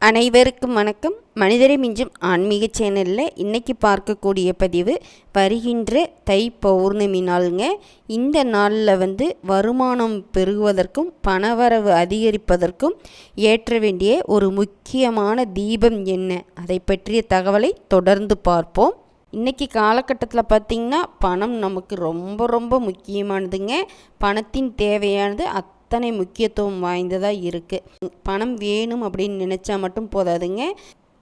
அனைவருக்கும் வணக்கம். மனிதரை மிஞ்சும் ஆன்மீக சேனலில் இன்றைக்கி பார்க்கக்கூடிய பதிவு வருகின்ற தை பௌர்ணமி நாளுங்க. இந்த நாளில் வந்து வருமானம் பெருகுவதற்கும் பணவரவு அதிகரிப்பதற்கும் ஏற்ற வேண்டிய ஒரு முக்கியமான தீபம் என்ன? அதை பற்றிய தகவலை தொடர்ந்து பார்ப்போம். இன்றைக்கி காலகட்டத்தில் பார்த்திங்கன்னா பணம் நமக்கு ரொம்ப ரொம்ப முக்கியமானதுங்க. பணத்தின் தேவையானது அத் அத்தனை முக்கியத்துவம் வாய்ந்ததாக இருக்குது பணம் வேணும் அப்படின்னு நினச்சா மட்டும் போதாதுங்க.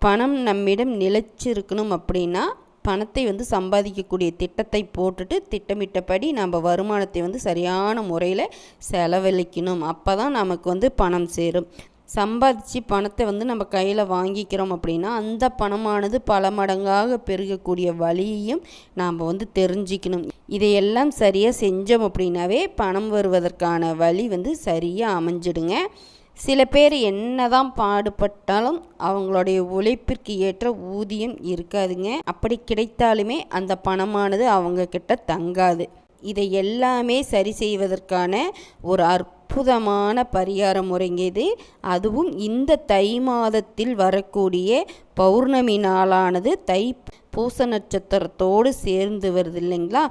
பணம் நம்மிடம் நிலைச்சிருக்கணும் அப்படின்னா பணத்தை வந்து சம்பாதிக்கக்கூடிய திட்டத்தை போட்டுட்டு திட்டமிட்டபடி நம்ம வருமானத்தை வந்து சரியான முறையில் செலவழிக்கணும். அப்போ தான் நமக்கு வந்து பணம் சேரும். சம்பாதிச்சு பணத்தை வந்து நம்ம கையில் வாங்கிக்கிறோம் அப்படின்னா அந்த பணமானது பல மடங்காக பெருகக்கூடிய வழியையும் நாம் வந்து தெரிஞ்சிக்கணும். இதையெல்லாம் சரியாக செஞ்சோம் அப்படின்னாவே பணம் வருவதற்கான வழி வந்து சரியாக அமைஞ்சிடுங்க. சில பேர் என்ன தான் பாடுபட்டாலும் அவங்களுடைய உழைப்பிற்கு ஏற்ற ஊதியம் இருக்காதுங்க. அப்படி கிடைத்தாலுமே அந்த பணமானது அவங்க கிட்ட தங்காது. இதை எல்லாமே சரி செய்வதற்கான ஒரு அற்ப அற்புதமான பரிகார முறைங்க இது அதுவும் இந்த தை மாதத்தில் வரக்கூடிய பௌர்ணமி நாளானது தை பூச நட்சத்திரத்தோடு சேர்ந்து வருது இல்லைங்களா?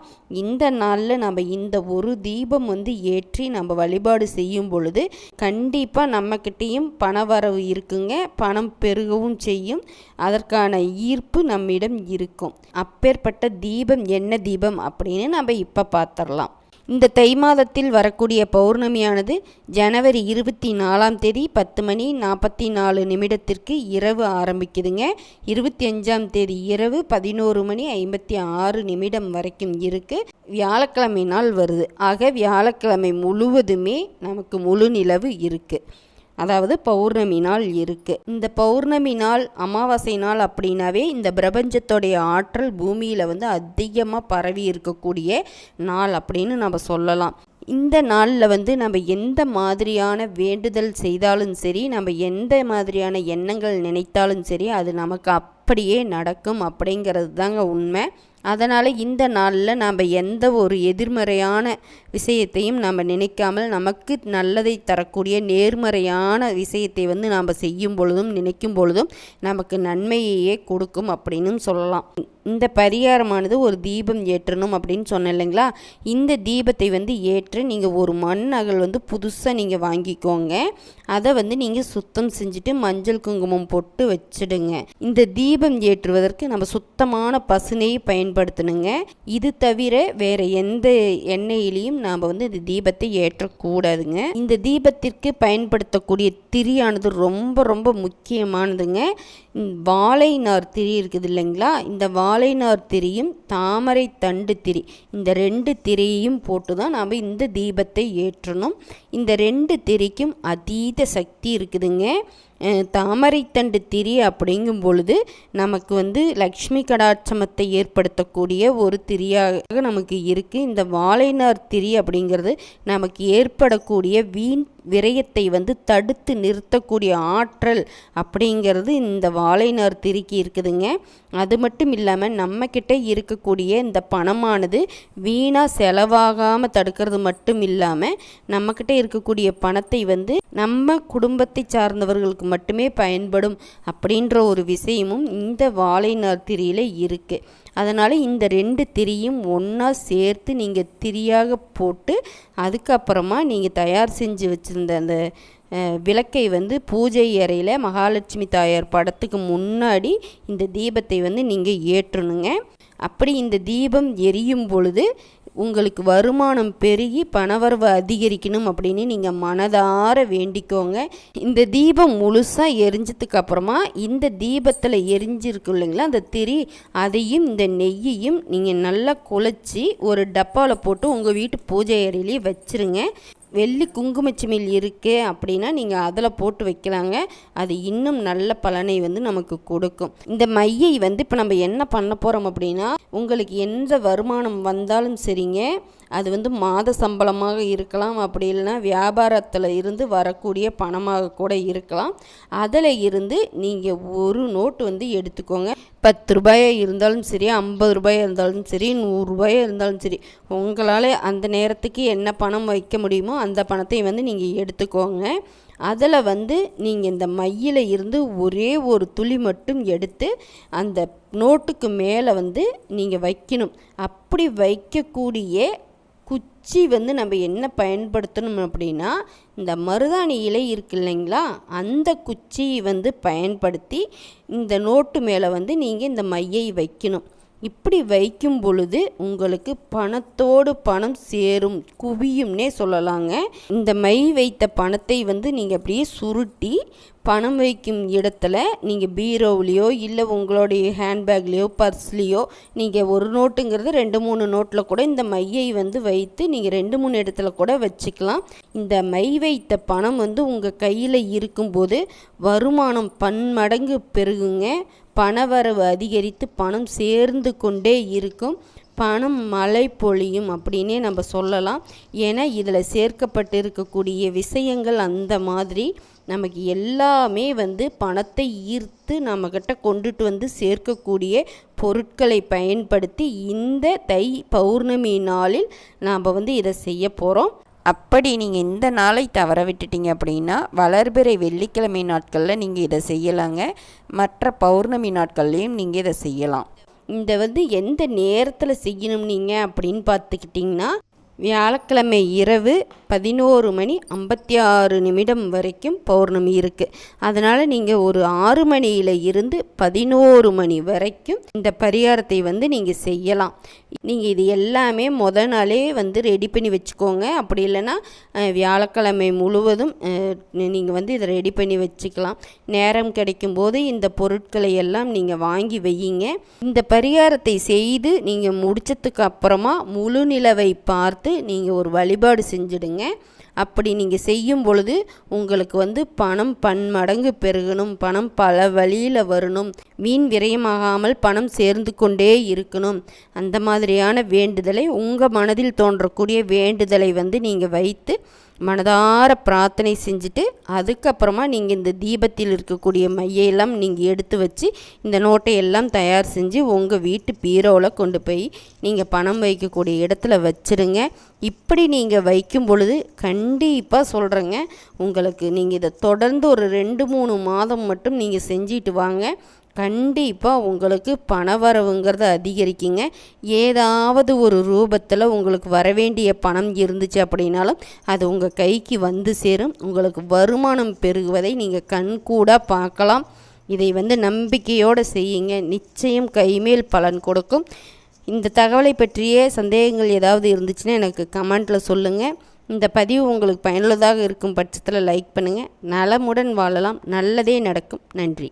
இந்த நாளில் நம்ம இந்த ஒரு தீபம் வந்து ஏற்றி நம்ம வழிபாடு செய்யும் பொழுது கண்டிப்பாக நம்மக்கிட்டேயும் பண வரவு இருக்குங்க. பணம் பெருகவும் செய்யும். அதற்கான ஈர்ப்பு நம்மிடம் இருக்கும். அப்பேற்பட்ட தீபம் என்ன தீபம் அப்படின்னு நம்ம இப்போ பார்த்துடலாம் இந்த தை மாதத்தில் வரக்கூடிய பௌர்ணமியானது ஜனவரி இருபத்தி நாலாம் தேதி பத்து மணி நாற்பத்தி நாலு நிமிடத்திற்கு இரவு ஆரம்பிக்குதுங்க. இருபத்தி அஞ்சாம் தேதி இரவு பதினோரு மணி ஐம்பத்தி ஆறு நிமிடம் வரைக்கும் இருக்குது வியாழக்கிழமை நாள் வருது. ஆக வியாழக்கிழமை முழுவதுமே நமக்கு முழு நிலவு இருக்குது அதாவது பௌர்ணமி நாள் இருக்குது இந்த பௌர்ணமி நாள் அமாவாசை நாள் அப்படின்னாவே இந்த பிரபஞ்சத்தோடைய ஆற்றல் பூமியில் வந்து அதிகமாக பரவி இருக்கக்கூடிய நாள் அப்படின்னு நம்ம சொல்லலாம். இந்த நாளில் வந்து நம்ம எந்த மாதிரியான வேண்டுதல் செய்தாலும் சரி நம்ம எந்த மாதிரியான எண்ணங்கள் நினைத்தாலும் சரி அது நமக்கு அப்படியே நடக்கும் அப்படிங்கிறது தாங்க உண்மை. அதனால் இந்த நாளில் நாம் எந்த ஒரு எதிர்மறையான விஷயத்தையும் நாம் நினைக்காமல் நமக்கு நல்லதை தரக்கூடிய நேர்மறையான விஷயத்தை வந்து நாம் செய்யும் பொழுதும் நினைக்கும் பொழுதும் நமக்கு நன்மையையே கொடுக்கும் அப்படின்னு சொல்லலாம். இந்த பரிகாரமானது ஒரு தீபம் ஏற்றணும் அப்படின்னு சொன்னேன் இல்லைங்களா? இந்த தீபத்தை வந்து ஏற்று நீங்கள் ஒரு மண் அகல் வந்து புதுசாக நீங்கள் வாங்கிக்கோங்க. அதை வந்து நீங்கள் சுத்தம் செஞ்சுட்டு மஞ்சள் குங்குமம் போட்டு வச்சுடுங்க. இந்த தீபம் ஏற்றுவதற்கு நம்ம சுத்தமான பசுனையை பயன்படுத்தணுங்க. இது தவிர வேறு எந்த எண்ணெயிலையும் நாம் வந்து இந்த தீபத்தை ஏற்றக்கூடாதுங்க. இந்த தீபத்திற்கு பயன்படுத்தக்கூடிய திரியானது ரொம்ப ரொம்ப முக்கியமானதுங்க. வாழை நார் திரி இருக்குது இல்லைங்களா? இந்த வாழை நார் திரியும் தாமரை தண்டு திரி. இந்த ரெண்டு திரியையும் போட்டு தான் நாம் இந்த தீபத்தை ஏற்றணும். இந்த ரெண்டு திரிக்கும் அதீத சக்தி இருக்குதுங்க. தாமரைத்தண்டு திரி அப்படிங்கும் பொழுது நமக்கு வந்து லக்ஷ்மி கடாட்சமத்தை ஏற்படுத்தக்கூடிய ஒரு திரியாக நமக்கு இருக்குது இந்த வாழைநார் திரி அப்படிங்கிறது நமக்கு ஏற்படக்கூடிய வீண் விரயத்தை வந்து தடுத்து நிறுத்தக்கூடிய ஆற்றல் அப்படிங்கிறது இந்த வாழைநார் திரிக்கு இருக்குதுங்க. அது மட்டும் இல்லாமல் நம்மக்கிட்ட இருக்கக்கூடிய இந்த பணமானது வீணாக செலவாகாமல் தடுக்கிறது மட்டும் இல்லாமல் நம்மக்கிட்ட இருக்கக்கூடிய பணத்தை வந்து நம்ம குடும்பத்தை சார்ந்தவர்களுக்கு மட்டுமே பயன்படும் அப்படின்ற ஒரு விஷயமும் இந்த வாழைநார் திரியில் இருக்குது அதனால் இந்த ரெண்டு திரியும் ஒன்றா சேர்த்து நீங்கள் திரியாக போட்டு அதுக்கப்புறமா நீங்கள் தயார் செஞ்சு வச்சு வச்சுருந்த அந்த விளக்கை வந்து பூஜை அறையில் மகாலட்சுமி தாயார் படத்துக்கு முன்னாடி இந்த தீபத்தை வந்து நீங்கள் ஏற்றணுங்க. அப்படி இந்த தீபம் எரியும் பொழுது உங்களுக்கு வருமானம் பெருகி பணவரவு அதிகரிக்கணும் அப்படின்னு நீங்கள் மனதார வேண்டிக்கோங்க. இந்த தீபம் முழுசாக எரிஞ்சதுக்கு அப்புறமா இந்த தீபத்தில் எரிஞ்சிருக்கு இல்லைங்களா அந்த திரி அதையும் இந்த நெய்யையும் நீங்கள் நல்லா குழச்சி ஒரு டப்பாவில் போட்டு உங்கள் வீட்டு பூஜை அறையிலேயே வச்சுருங்க. வெள்ளி குங்குமச்சிமில் இருக்குது அப்படின்னா நீங்கள் அதில் போட்டு வைக்கலாங்க. அது இன்னும் நல்ல பலனை வந்து நமக்கு கொடுக்கும். இந்த மையை வந்து இப்போ நம்ம என்ன பண்ண போகிறோம் அப்படின்னா உங்களுக்கு எந்த வருமானம் வந்தாலும் சரிங்க. அது வந்து மாத சம்பளமாக இருக்கலாம். அப்படி இல்லைன்னா வியாபாரத்தில் இருந்து வரக்கூடிய பணமாக கூட இருக்கலாம். அதில் இருந்து நீங்கள் ஒரு நோட்டு வந்து எடுத்துக்கோங்க. பத்து ரூபாயாக இருந்தாலும் சரி ஐம்பது ரூபாயாக இருந்தாலும் சரி நூறுரூபாயாக இருந்தாலும் சரி உங்களால் அந்த நேரத்துக்கு என்ன பணம் வைக்க முடியுமோ அந்த பணத்தை வந்து நீங்கள் எடுத்துக்கோங்க. அதில் வந்து நீங்கள் இந்த மையில் இருந்து ஒரே ஒரு துளி மட்டும் எடுத்து அந்த நோட்டுக்கு மேலே வந்து நீங்கள் வைக்கணும். அப்படி வைக்கக்கூடிய குச்சி வந்து நம்ம என்ன பயன்படுத்தணும் அப்படின்னா இந்த மருதாணி இலை இருக்கு இல்லைங்களா? அந்த குச்சியை வந்து பயன்படுத்தி இந்த நோட்டு மேலே வந்து நீங்கள் இந்த மையை வைக்கணும். இப்படி வைக்கும் பொழுது உங்களுக்கு பணத்தோடு பணம் சேரும் குவியும்னே சொல்லலாங்க. இந்த மை வைத்த பணத்தை வந்து நீங்கள் அப்படியே சுருட்டி பணம் வைக்கும் இடத்துல நீங்கள் பீரோவிலையோ இல்லை உங்களுடைய ஹேண்ட்பேக்லேயோ பர்ஸ்லேயோ நீங்கள் ஒரு நோட்டுங்கிறது ரெண்டு மூணு நோட்டில் கூட இந்த மையை வந்து வைத்து நீங்கள் ரெண்டு மூணு இடத்துல கூட வச்சுக்கலாம். இந்த மை வைத்த பணம் வந்து உங்கள் கையில் இருக்கும்போது வருமானம் பன்மடங்கு பெருகுங்க. பணவரவு அதிகரித்து பணம் சேர்ந்து கொண்டே இருக்கும். பணம் மழை பொழியும் அப்படின்னே நம்ம சொல்லலாம். ஏன்னா இதில் சேர்க்கப்பட்டு இருக்கக்கூடிய விஷயங்கள் அந்த மாதிரி நமக்கு எல்லாமே வந்து பணத்தை ஈர்த்து நம்மக்கிட்ட கொண்டுட்டு வந்து சேர்க்கக்கூடிய பொருட்களை பயன்படுத்தி இந்த தை பௌர்ணமி நாளில் நாம் வந்து இதை செய்ய போகிறோம் அப்படி நீங்கள் இந்த நாளை தவற விட்டுட்டீங்க அப்படின்னா வளர்பிறை வெள்ளிக்கிழமை நாட்களில் நீங்கள் இதை செய்யலாங்க. மற்ற பௌர்ணமி நாட்கள்லேயும் நீங்கள் இதை செய்யலாம். இந்த வந்து எந்த நேரத்தில் செய்யணும் நீங்கள் அப்படின்னு பார்த்துக்கிட்டிங்கன்னா வியாழக்கிழமை இரவு பதினோரு மணி ஐம்பத்தி ஆறு நிமிடம் வரைக்கும் பௌர்ணமி இருக்குது அதனால் நீங்கள் ஒரு ஆறு மணியில் இருந்து பதினோரு மணி வரைக்கும் இந்த பரிகாரத்தை வந்து நீங்கள் செய்யலாம். நீங்கள் இது எல்லாமே முத நாளே வந்து ரெடி பண்ணி வச்சுக்கோங்க. அப்படி இல்லைன்னா வியாழக்கிழமை முழுவதும் நீங்கள் வந்து இதை ரெடி பண்ணி வச்சுக்கலாம். நேரம் கிடைக்கும் போது இந்த பொருட்களை எல்லாம் நீங்கள் வாங்கி வையுங்க. இந்த பரிகாரத்தை செய்து நீங்கள் முடித்ததுக்கு அப்புறமா முழு நிலவை பார்த்து பார்த்து நீங்கள் ஒரு வழிபாடு செஞ்சுடுங்க. அப்படி நீங்கள் செய்யும் பொழுது உங்களுக்கு வந்து பணம் பன்மடங்கு பெருகணும். பணம் பல வழியில் வரணும். வீண் விரயமாகாமல் பணம் சேர்ந்து கொண்டே இருக்கணும். அந்த மாதிரியான வேண்டுதலை உங்கள் மனதில் தோன்றக்கூடிய வேண்டுதலை வந்து நீங்கள் வைத்து மனதார பிரார்த்தனை செஞ்சுட்டு அதுக்கப்புறமா நீங்கள் இந்த தீபத்தில் இருக்கக்கூடிய மையெல்லாம் நீங்கள் எடுத்து வச்சு இந்த நோட்டை எல்லாம் தயார் செஞ்சு உங்கள் வீட்டு பீரோவில் கொண்டு போய் நீங்கள் பணம் வைக்கக்கூடிய இடத்துல வச்சுருங்க. இப்படி நீங்கள் வைக்கும் பொழுது கண்டிப்பாக சொல்கிறேங்க உங்களுக்கு நீங்கள் இதை தொடர்ந்து ஒரு ரெண்டு மூணு மாதம் மட்டும் நீங்கள் செஞ்சிட்டு வாங்க. கண்டிப்பாக உங்களுக்கு பணவரவுங்கிறது அதிகரிக்குங்க. ஏதாவது ஒரு ரூபத்தில் உங்களுக்கு வரவேண்டிய பணம் இருந்துச்சு அப்படின்னாலும் அது உங்கள் கைக்கு வந்து சேரும். உங்களுக்கு வருமானம் பெருகுவதை நீங்கள் கண்கூடாக பார்க்கலாம். இதை வந்து நம்பிக்கையோடு செய்யுங்க. நிச்சயம் கைமேல் பலன் கொடுக்கும். இந்த தகவலை பற்றிய சந்தேகங்கள் ஏதாவது இருந்துச்சுன்னா எனக்கு கமெண்ட்டில் சொல்லுங்கள் இந்த பதிவு உங்களுக்கு பயனுள்ளதாக இருக்கும் பட்சத்தில் லைக் பண்ணுங்கள் நலமுடன் வாழலாம். நல்லதே நடக்கும். நன்றி.